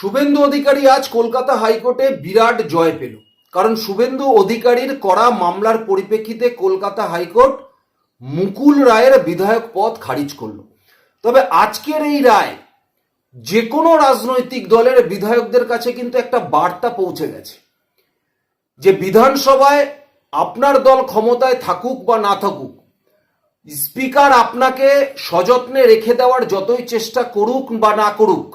শুভেন্দু অধিকারী আজ কলকাতা হাইকোর্টে বিরাট জয় পেল। কারণ শুভেন্দু অধিকারীর করা মামলার পরিপ্রেক্ষিতে কলকাতা হাইকোর্ট মুকুল রায়ের বিধায়ক পদ খারিজ করল। তবে আজকের এই রায় যে কোনো রাজনৈতিক দলের বিধায়কদের কাছে কিন্তু একটা বার্তা পৌঁছে গেছে। যে বিধানসভায় আপনার দল ক্ষমতায় থাকুক বা না থাকুক, স্পিকার আপনাকে সযত্নে রেখে দেওয়ার যতই চেষ্টা করুক বা না করুক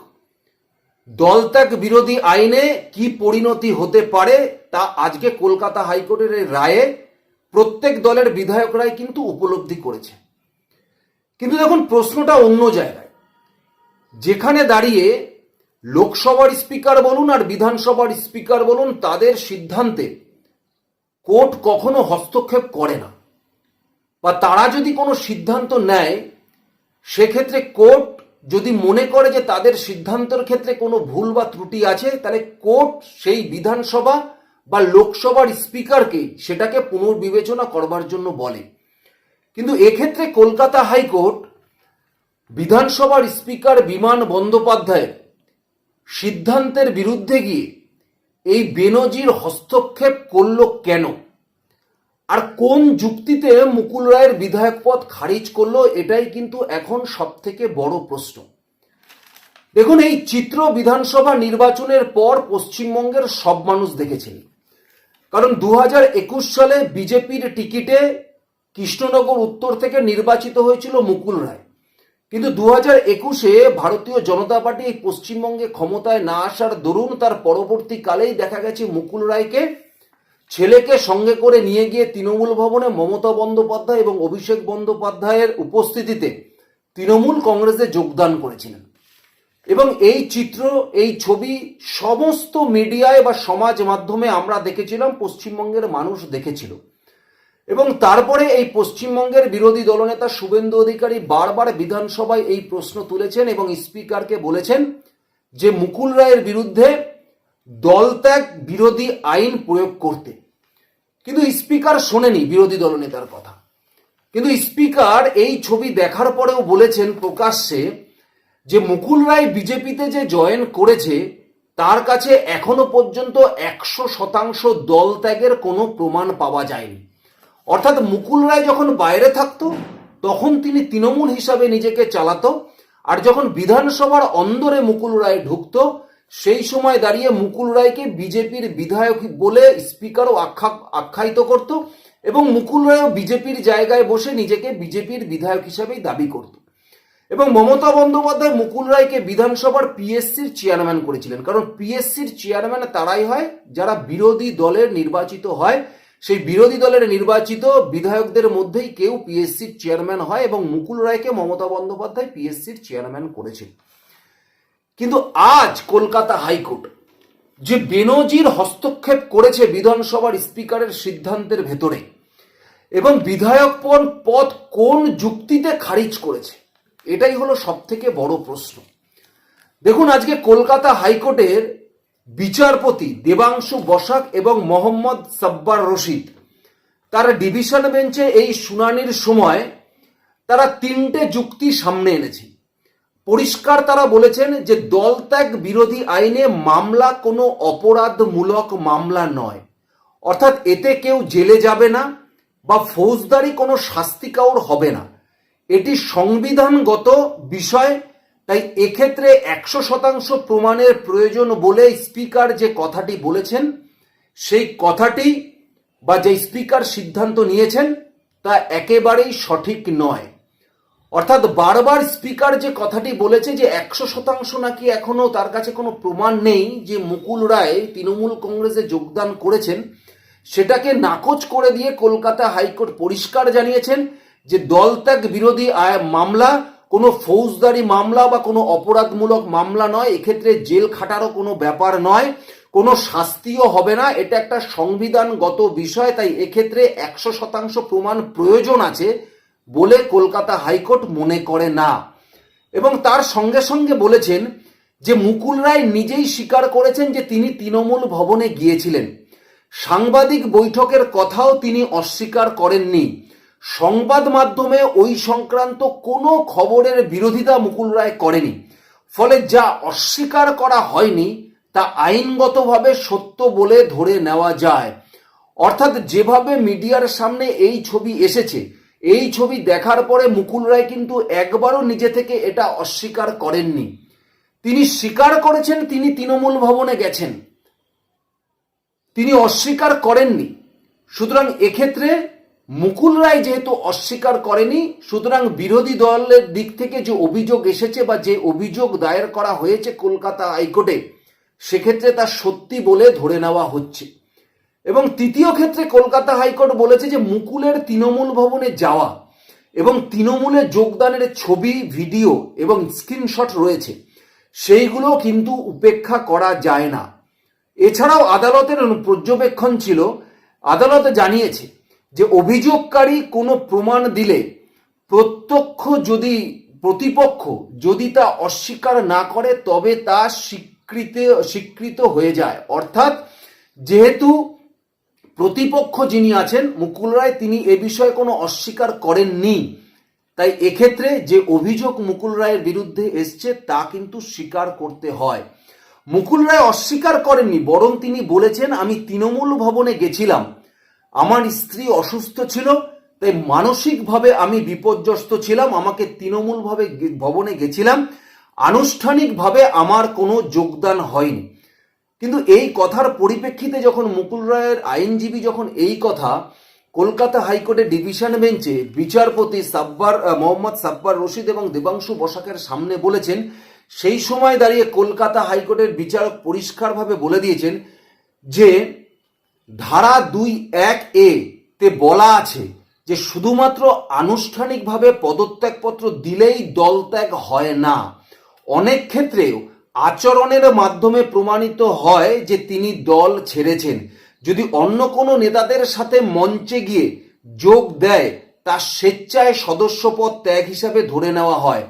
দলত্যাগ বিরোধী আইনে কি পরিণতি হতে পারে তা আজকে কলকাতা হাইকোর্টের এই রায়ে প্রত্যেক দলের বিধায়করাই কিন্তু উপলব্ধি করেছে। কিন্তু দেখুন, প্রশ্নটা অন্য জায়গায়। যেখানে দাঁড়িয়ে লোকসভার স্পিকার বলুন আর বিধানসভার স্পিকার বলুন, তাদের সিদ্ধান্তে কোর্ট কখনো হস্তক্ষেপ করে না। বা তারা যদি কোনো সিদ্ধান্ত নেয়, সেক্ষেত্রে কোর্ট যদি মনে করে যে তাদের সিদ্ধান্তের ক্ষেত্রে কোনো ভুল বা ত্রুটি আছে, তাহলে কোর্ট সেই বিধানসভা বা লোকসভার স্পিকারকে সেটাকে পুনর্বিবেচনা করবার জন্য বলে। কিন্তু এক্ষেত্রে কলকাতা হাইকোর্ট বিধানসভার স্পিকার বিমান বন্দ্যোপাধ্যায়ের সিদ্ধান্তের বিরুদ্ধে গিয়ে এই বেনজির হস্তক্ষেপ করল কেন? আর কোন যুক্তিতে মুকুল রায়ের বিধায়ক পদ খারিজ করল, এটাই কিন্তু এখন সব থেকে বড় প্রশ্ন। দেখুন, এই চিত্র বিধানসভা নির্বাচনের পর পশ্চিমবঙ্গের সব মানুষ দেখেছেন। কারণ দু হাজার একুশ সালে বিজেপির টিকিটে কৃষ্ণনগর উত্তর থেকে নির্বাচিত হয়েছিল মুকুল রায়। কিন্তু দু হাজার একুশে ভারতীয় জনতা পার্টি পশ্চিমবঙ্গে ক্ষমতায় না আসার দরুন তার পরবর্তীকালেই দেখা গেছে মুকুল রায়কে ছেলেকে সঙ্গে করে নিয়ে গিয়ে তৃণমূল ভবনে মমতা বন্দ্যোপাধ্যায় এবং অভিষেক বন্দ্যোপাধ্যায়ের উপস্থিতিতে তৃণমূল কংগ্রেসে যোগদান করেছিলেন। এবং এই চিত্র, এই ছবি সমস্ত মিডিয়ায় বা সমাজ মাধ্যমে আমরা দেখেছিলাম, পশ্চিমবঙ্গের মানুষ দেখেছিল। এবং তারপরে এই পশ্চিমবঙ্গের বিরোধী দলনেতা শুভেন্দু অধিকারী বারবার বিধানসভায় এই প্রশ্ন তুলেছেন এবং স্পিকারকে বলেছেন যে মুকুল রায়ের বিরুদ্ধে দলত্যাগ বিরোধী আইন প্রয়োগ করতে। কিন্তু স্পিকার শোনেনি বিরোধী দলনেতার কথা। কিন্তু স্পিকার এই ছবি দেখার পরেও বলেছেন প্রকাশ্যে যে মুকুল রায় বিজেপিতে যে জয়েন করেছে, তার কাছে এখনও পর্যন্ত একশো শতাংশ দল ত্যাগের কোনো প্রমাণ পাওয়া যায়নি। অর্থাৎ মুকুল রায় যখন বাইরে থাকতো, তখন তিনি তৃণমূল হিসাবে নিজেকে চালাতো, আর যখন বিধানসভার অন্দরে মুকুল রায় ঢুকতো সেই সময় দাঁড়িয়ে মুকুল রায়কে বিজেপির বিধায়ক বলে স্পিকারও আখ্যা আখ্যায়িত করত এবং মুকুল রায়ও বিজেপির জায়গায় বসে নিজেকে বিজেপির বিধায়ক হিসাবেই দাবি করত। এবং মমতা বন্দ্যোপাধ্যায় মুকুল রায়কে বিধানসভার পিএসসির চেয়ারম্যান করেছিলেন। কারণ পিএসসির চেয়ারম্যান তারাই হয়, যারা বিরোধী দলের নির্বাচিত হয়। সেই বিরোধী দলের নির্বাচিত বিধায়কদের মধ্যেই কেউ পিএসসির চেয়ারম্যান হয় এবং মুকুল রায়কে মমতা বন্দ্যোপাধ্যায় পিএসসির চেয়ারম্যান করেছিল কিন্তু আজ কলকাতা হাইকোর্ট যে বেনজির হস্তক্ষেপ করেছে বিধানসভার স্পিকারের সিদ্ধান্তের ভেতরে এবং বিধায়ক পদ কোন যুক্তিতে খারিজ করেছে, এটাই হলো সব থেকে বড় প্রশ্ন। দেখুন, আজকে কলকাতা হাইকোর্টের বিচারপতি দেবাংশু বসাক এবং মোহাম্মদ সাব্বার রশিদ, তারা ডিভিশন বেঞ্চে এই শুনানির সময় তারা তিনটে যুক্তি সামনে এনেছে। পরিষ্কার তারা বলেছেন যে দলত্যাগ বিরোধী আইনে মামলা কোনো অপরাধমূলক মামলা নয়। অর্থাৎ এতে কেউ জেলে যাবে না বা ফৌজদারি কোনো শাস্তি কাউর হবে না। এটি সংবিধানগত বিষয়, তাই এক্ষেত্রে একশো শতাংশ প্রমাণের প্রয়োজন বলে স্পিকার যে কথাটি বলেছেন, সেই কথাটি বা যে স্পিকার সিদ্ধান্ত নিয়েছেন, তা একেবারেই সঠিক নয়। অর্থাৎ বারবার স্পিকার যে কথাটি বলেছে যে একশো শতাংশ নাকি এখনও তার কাছে কোনো প্রমাণ নেই যে মুকুল রায় তৃণমূল কংগ্রেসে যোগদান করেছেন, সেটাকে নাকচ করে দিয়ে কলকাতা হাইকোর্ট পরিষ্কার জানিয়েছেন যে দলত্যাগ বিরোধী আয় মামলা, কোনো ফৌজদারি মামলা বা কোনো অপরাধমূলক মামলা নয়, এক্ষেত্রে জেল খাটারও কোনো ব্যাপার নয়, কোনো শাস্তিও হবে না, এটা একটা সংবিধানগত বিষয়, তাই এক্ষেত্রে একশো শতাংশ প্রমাণ প্রয়োজন আছে। বলে কলকাতা হাইকোর্ট মনে করে না। এবং তার সঙ্গে সঙ্গে বলেছেন যে মুকুল রায় নিজেই স্বীকার করেছেন যে তিনি তৃণমূল ভবনে গিয়েছিলেন। সাংবাদিক বৈঠকের কথাও তিনি অস্বীকার করেননি। সংবাদ মাধ্যমে ওই সংক্রান্ত কোনো খবরের বিরোধিতা মুকুল রায় করেনি। ফলে যা অস্বীকার করা হয়নি, তা আইনগতভাবে সত্য বলে ধরে নেওয়া যায়। অর্থাৎ যেভাবে মিডিয়ার সামনে এই ছবি এসেছে এই ছবি দেখার পরে মুকুল রায় কিন্তু একবারও নিজে থেকে এটা অস্বীকার করেননি। তিনি স্বীকার করেছেন, তিনি তৃণমূল ভবনে গেছেন। তিনি অস্বীকার করেননি। সুতরাং এক্ষেত্রে মুকুল রায় যেহেতু অস্বীকার করেনি, সুতরাং বিরোধী দলের দিক থেকে যে অভিযোগ এসেছে বা যে অভিযোগ দায়ের করা হয়েছে কলকাতা হাইকোর্টে, সেক্ষেত্রে তা সত্যি বলে ধরে নেওয়া হচ্ছে। এবং তৃতীয় ক্ষেত্রে কলকাতা হাইকোর্ট বলেছে যে মুকুলের তৃণমূল ভবনে যাওয়া এবং তৃণমূলে যোগদানের ছবি, ভিডিও এবং স্ক্রিনশট রয়েছে। সেইগুলো কিন্তু উপেক্ষা করা যায় না। এছাড়াও আদালতের পর্যবেক্ষণ ছিল। আদালত জানিয়েছে যে অভিযোগকারী কোনো প্রমাণ দিলে প্রত্যক্ষ যদি প্রতিপক্ষ যদি তা অস্বীকার না করে, তবে তা স্বীকৃত স্বীকৃত হয়ে যায়। অর্থাৎ যেহেতু প্রতিপক্ষ যিনি আছেন, মুকুল রায়, তিনি এ বিষয়ে কোনো অস্বীকার করেননি। তাই এক্ষেত্রে যে অভিযোগ মুকুল রায়ের বিরুদ্ধে এসছে, তা কিন্তু স্বীকার করতে হয়। মুকুল রায় অস্বীকার করেননি, বরং তিনি বলেছেন, আমি তৃণমূল ভবনে গেছিলাম। আমার স্ত্রী অসুস্থ ছিল, তাই মানসিকভাবে আমি বিপর্যস্ত ছিলাম, আমাকে তৃণমূল ভাবে ভবনে গেছিলাম। আনুষ্ঠানিকভাবে আমার কোনো যোগদান হয়নি। কিন্তু এই কথার পরিপ্রেক্ষিতে যখন মুকুল রায়ের আইনজীবী যখন এই কথা কলকাতা হাইকোর্টের ডিভিশন বেঞ্চে বিচারপতি সাব্বার মোহাম্মদ সাব্বার রশিদ এবং দেবাংশু বসাকের সামনে বলেছেন, সেই সময় দাঁড়িয়ে কলকাতা হাইকোর্টের বিচারক পরিষ্কারভাবে বলে দিয়েছেন যে ধারা দুই এক এ তে বলা আছে যে শুধুমাত্র আনুষ্ঠানিকভাবে পদত্যাগপত্র দিলেই দলত্যাগ হয় না। অনেক ক্ষেত্রেও আচরণের মাধ্যমে প্রমাণিত হয় যে তিনি দল ছেড়েছেন। যদি অন্য কোনো নেতাদের সাথে মঞ্চে গিয়ে যোগ দেয়, তা স্বেচ্ছায় সদস্যপদ ত্যাগ হিসাবে ধরে নেওয়া হয়।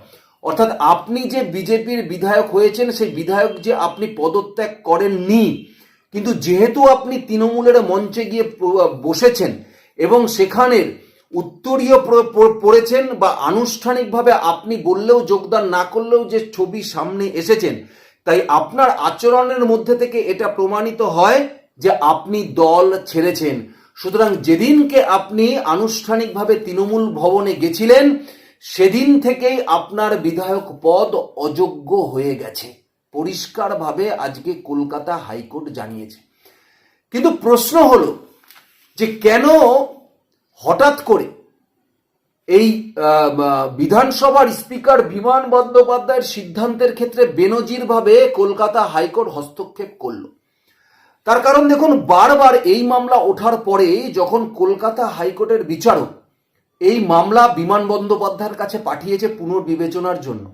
অর্থাৎ আপনি যে বিজেপির বিধায়ক হয়েছেন, সেই বিধায়ক যে আপনি পদত্যাগ করেননি, কিন্তু যেহেতু আপনি তৃণমূলের মঞ্চে গিয়ে বসেছেন এবং সেখানের উত্তরীয় পড়েছেন বা আনুষ্ঠানিকভাবে আপনি বললেও যোগদান না করলেও যে ছবি সামনে এসেছেন, তাই আপনার আচরণের মধ্যে থেকে এটা প্রমাণিত হয় যে আপনি দল ছেড়েছেন। সুতরাং যেদিনকে আপনি আনুষ্ঠানিকভাবে তৃণমূল ভবনে গেছিলেন, সেদিন থেকেই আপনার বিধায়ক পদ অযোগ্য হয়ে গেছে। পরিষ্কারভাবে আজকে কলকাতা হাইকোর্ট জানিয়েছে। কিন্তু প্রশ্ন হলো যে কেন হঠাৎ করে এই বিধানসভার স্পিকার বিমান বন্দ্যোপাধ্যায়ের সিদ্ধান্তের ক্ষেত্রে বেনজিরভাবে কলকাতা হাইকোর্ট হস্তক্ষেপ করল। তার কারণ দেখুন, বারবার এই মামলা ওঠার পরে যখন কলকাতা হাইকোর্টের বিচারক এই মামলা বিমান বন্দ্যোপাধ্যায়ের কাছে পাঠিয়েছে পুনর্বিবেচনার জন্য,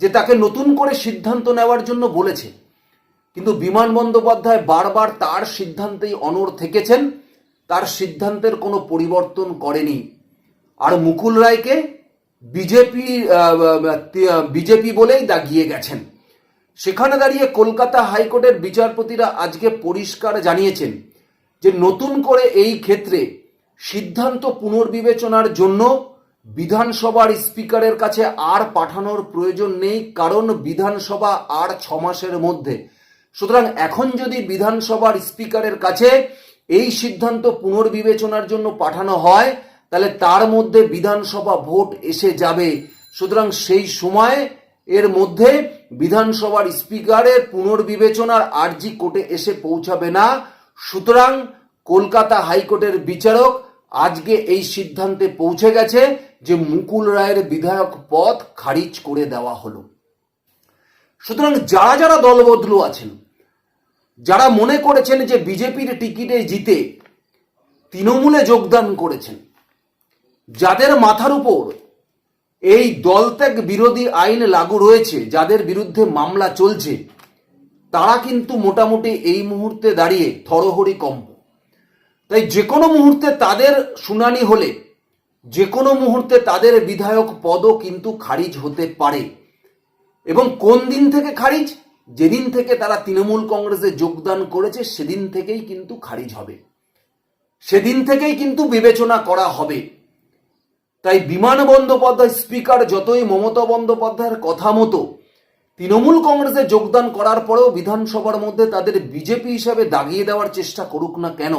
যে তাকে নতুন করে সিদ্ধান্ত নেওয়ার জন্য বলেছে, কিন্তু বিমান বন্দ্যোপাধ্যায় বারবার তার সিদ্ধান্তেই অনড় থেকেছেন। তার সিদ্ধান্তের কোনো পরিবর্তন করেনি। আর মুকুল রায়কে বিজেপি বিজেপি বলেই দাগিয়ে গেছেন। সেখানে দাঁড়িয়ে কলকাতা হাইকোর্টের বিচারপতিরা আজকে পরিষ্কার জানিয়েছেন যে নতুন করে এই ক্ষেত্রে সিদ্ধান্ত পুনর্বিবেচনার জন্য বিধানসভার স্পিকারের কাছে আর পাঠানোর প্রয়োজন নেই, কারণ বিধানসভা আর ছ মাসের মধ্যে। সুতরাং এখন যদি বিধানসভার স্পিকারের কাছে এই সিদ্ধান্ত পুনর্বিবেচনার জন্য পাঠানো হয়, তাহলে তার মধ্যে বিধানসভা ভোট এসে যাবে। সুতরাং সেই সময় এর মধ্যে বিধানসভার স্পিকারের পুনর্বিবেচনার আর্জি কোর্টে এসে পৌঁছাবে না। সুতরাং কলকাতা হাইকোর্টের বিচারক আজকে এই সিদ্ধান্তে পৌঁছে গেছে যে মুকুল রায়ের বিধায়ক পদ খারিজ করে দেওয়া হলো। সুতরাং যারা যারা দলবদলু আছেন যারা মনে করেছেন যে বিজেপির টিকিটে জিতে তৃণমূলে যোগদান করেছেন, যাদের মাথার উপর এই দলত্যাগ বিরোধী আইন লাগু রয়েছে, যাদের বিরুদ্ধে মামলা চলছে, তারা কিন্তু মোটামুটি এই মুহূর্তে দাঁড়িয়ে থরহরি কম্প। তাই যে কোনো মুহূর্তে তাদের শুনানি হলে, যে কোনো মুহূর্তে তাদের বিধায়ক পদও কিন্তু খারিজ হতে পারে। এবং কোন দিন থেকে খারিজ? যেদিন থেকে তারা তৃণমূল কংগ্রেসে যোগদান করেছে, সেদিন থেকেই কিন্তু খারিজ হবে। সেদিন থেকেই কিন্তু বিবেচনা করা হবে। তাই বিমান বন্দ্যোপাধ্যায় স্পিকার যতই মমতা বন্দ্যোপাধ্যায়ের কথা মতো তৃণমূল কংগ্রেসে যোগদান করার পরেও বিধানসভার মধ্যে তাদের বিজেপি হিসাবে দাগিয়ে দেওয়ার চেষ্টা করুক না কেন?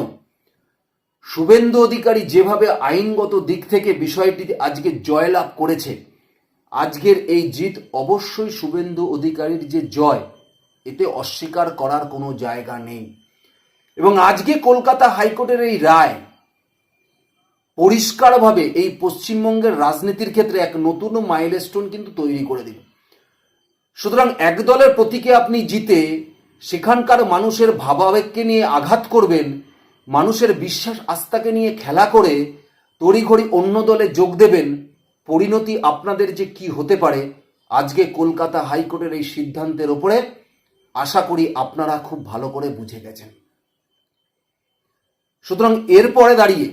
শুভেন্দু অধিকারী যেভাবে আইনগত দিক থেকে বিষয়টি আজকে জয়লাভ করেছে আজকের এই জিত অবশ্যই শুভেন্দু অধিকারীর যে জয়, এতে অস্বীকার করার কোনো জায়গা নেই। এবং আজকে কলকাতা হাইকোর্টের এই রায় পরিষ্কারভাবে এই পশ্চিমবঙ্গের রাজনীতির ক্ষেত্রে এক নতুন মাইলস্টোন কিন্তু তৈরি করে দিল। সুতরাং এক দলের প্রতীকে আপনি জিতে সেখানকার মানুষের ভাবাবেগকে নিয়ে আঘাত করবেন, মানুষের বিশ্বাস আস্থাকে নিয়ে খেলা করে তড়িঘড়ি অন্য দলে যোগ দেবেন পরিণতি আপনাদের যে কি হতে পারে, আজকে কলকাতা হাইকোর্টের এই সিদ্ধান্তের ওপরে আশা করি আপনারা খুব ভালো করে বুঝে গেছেন। সুতরাং এরপরে দাঁড়িয়ে,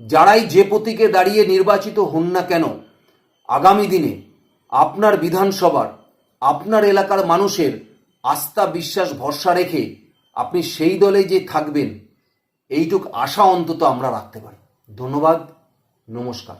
যারাই যে প্রতীকে দাঁড়িয়ে নির্বাচিত হন না কেন, আগামী দিনে আপনার বিধানসভার, আপনার এলাকার মানুষের আস্থা, বিশ্বাস, ভরসা রেখে আপনি সেই দলে যে থাকবেন, এইটুক আশা অন্তত আমরা রাখতে পারি। ধন্যবাদ, নমস্কার।